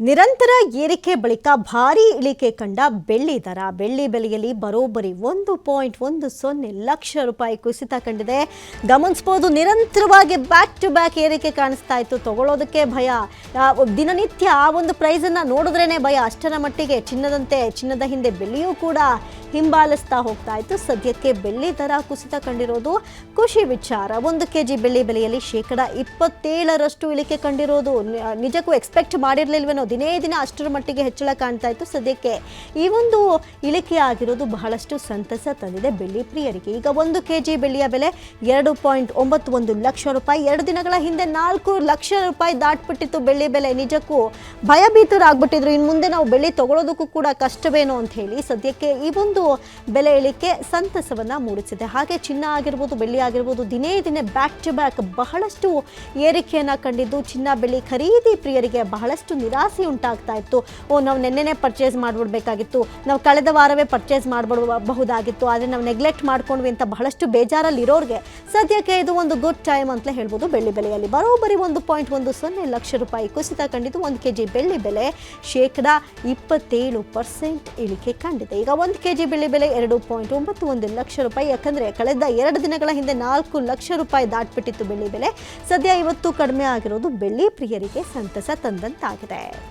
ನಿರಂತರ ಏರಿಕೆ ಬಳಿಕ ಭಾರೀ ಇಳಿಕೆ ಕಂಡ ಬೆಳ್ಳಿ ದರ. ಬೆಳ್ಳಿ ಬೆಲೆಯಲ್ಲಿ ಬರೋಬ್ಬರಿ ಒಂದು ಪಾಯಿಂಟ್ ಒಂದು ಸೊನ್ನೆ ಲಕ್ಷ ರೂಪಾಯಿ ಕುಸಿತ ಕಂಡಿದೆ. ಗಮನಿಸ್ಬೋದು, ನಿರಂತರವಾಗಿ ಬ್ಯಾಕ್ ಟು ಬ್ಯಾಕ್ ಏರಿಕೆ ಕಾಣಿಸ್ತಾ ಇತ್ತು. ತಗೊಳ್ಳೋದಕ್ಕೆ ಭಯ. ದಿನನಿತ್ಯ ಆ ಒಂದು ಪ್ರೈಸನ್ನು ನೋಡಿದ್ರೇ ಭಯ. ಅಷ್ಟರ ಮಟ್ಟಿಗೆ ಚಿನ್ನದಂತೆ, ಚಿನ್ನದ ಹಿಂದೆ ಬೆಳ್ಳಿಯೂ ಕೂಡ ಹಿಂಬಾಲಿಸ್ತಾ ಹೋಗ್ತಾ ಇತ್ತು. ಸದ್ಯಕ್ಕೆ ಬೆಳ್ಳಿ ದರ ಕುಸಿತ ಕಂಡಿರೋದು ಖುಷಿ ವಿಚಾರ. ಒಂದು ಕೆ ಜಿ ಬೆಳ್ಳಿ ಬೆಲೆಯಲ್ಲಿ ಶೇಕಡ ಇಪ್ಪತ್ತೇಳರಷ್ಟು ಇಳಿಕೆ ಕಂಡಿರೋದು. ನಿಜಕ್ಕೂ ಎಕ್ಸ್ಪೆಕ್ಟ್ ಮಾಡಿರಲಿಲ್ವೇನೋ ದಿನೇ ದಿನ ಅಷ್ಟರ ಮಟ್ಟಿಗೆ ಹೆಚ್ಚಳ ಕಾಣ್ತಾ ಇತ್ತು. ಸದ್ಯಕ್ಕೆ ಈ ಒಂದು ಇಳಿಕೆ ಆಗಿರೋದು ಬಹಳಷ್ಟು ಸಂತಸ ತಂದಿದೆ ಬೆಳ್ಳಿ ಪ್ರಿಯರಿಗೆ. ಈಗ ಒಂದು ಕೆ ಜಿ ಬೆಳ್ಳಿಯ ಬೆಲೆ ಎರಡು ಪಾಯಿಂಟ್ ಒಂಬತ್ತು ಒಂದು ಲಕ್ಷ ರೂಪಾಯಿ. ಎರಡು ದಿನಗಳ ಹಿಂದೆ ನಾಲ್ಕು ಲಕ್ಷ ರೂಪಾಯಿ ದಾಟ್ಬಿಟ್ಟಿತ್ತು ಬೆಳ್ಳಿ ಬೆಲೆ. ನಿಜಕ್ಕೂ ಭಯಭೀತರಾಗ್ಬಿಟ್ಟಿದ್ರು. ಇನ್ನು ಮುಂದೆ ನಾವು ಬೆಳ್ಳಿ ತಗೊಳ್ಳೋದಕ್ಕೂ ಕೂಡ ಕಷ್ಟವೇನೋ ಅಂತ ಹೇಳಿ ಸದ್ಯಕ್ಕೆ ಈ ಒಂದು ಬೆಲೆ ಇಳಿಕೆ ಸಂತಸವನ್ನ ಮೂಡಿಸಿದೆ. ಹಾಗೆ ಚಿನ್ನ ಆಗಿರ್ಬೋದು, ಬೆಳ್ಳಿ ಆಗಿರ್ಬೋದು, ದಿನೇ ದಿನೇ ಬ್ಯಾಕ್ ಟು ಬ್ಯಾಕ್ ಬಹಳಷ್ಟು ಏರಿಕೆಯನ್ನ ಕಂಡಿದ್ದು. ಚಿನ್ನ, ಬೆಳ್ಳಿ ಖರೀದಿ ಪ್ರಿಯರಿಗೆ ಬಹಳಷ್ಟು ನಿರಾಸೆ ಉಂಟಾಗ್ತಾ ಇತ್ತು. ಓ, ನಾವು ನೆನ್ನೆನೇ ಪರ್ಚೇಸ್ ಮಾಡಿಬಿಡ್ಬೇಕಾಗಿತ್ತು. ನಾವು ಕಳೆದ ವಾರವೇ ಪರ್ಚೇಸ್ ಮಾಡಿಬಿಡಬಹುದಾಗಿತ್ತು. ಆದರೆ ನಾವು ನೆಗ್ಲೆಕ್ಟ್ ಮಾಡ್ಕೊಂಡ್ವಿ ಅಂತ ಬಹಳಷ್ಟು ಬೇಜಾರಲ್ಲಿ ಇರೋರಿಗೆ ಸದ್ಯಕ್ಕೆ ಇದು ಒಂದು ಗುಡ್ ಟೈಮ್ ಅಂತಲೇ ಹೇಳ್ಬೋದು ಬೆಳ್ಳಿ ಬೆಲೆಯಲ್ಲಿ. ಬರೋಬ್ಬರಿ ಒಂದು ಪಾಯಿಂಟ್ ಒಂದು ಸೊನ್ನೆ ಲಕ್ಷ ರೂಪಾಯಿ. ಕುಸಿತ ಕಂಡಿದ್ದು ಒಂದು ಕೆ ಜಿ ಬೆಳ್ಳಿ ಬೆಲೆ. ಶೇಕಡ ಇಪ್ಪತ್ತೇಳು ಪರ್ಸೆಂಟ್ ಇಳಿಕೆ ಕಂಡಿದೆ. ಈಗ ಒಂದು ಕೆ ಜಿ ಬೆಳ್ಳಿ ಬೆಲೆ ಎರಡು ಪಾಯಿಂಟ್ ಒಂಬತ್ತು ಒಂದು ಲಕ್ಷ ರೂಪಾಯಿ. ಯಾಕಂದರೆ ಕಳೆದ ಎರಡು ದಿನಗಳ ಹಿಂದೆ ನಾಲ್ಕು ಲಕ್ಷ ರೂಪಾಯಿ ದಾಟ್ಬಿಟ್ಟಿತ್ತು ಬೆಳ್ಳಿ ಬೆಲೆ. ಸದ್ಯ ಇವತ್ತು ಕಡಿಮೆ ಆಗಿರೋದು ಬೆಳ್ಳಿ ಪ್ರಿಯರಿಗೆ ಸಂತಸ ತಂದಂತಾಗಿದೆ.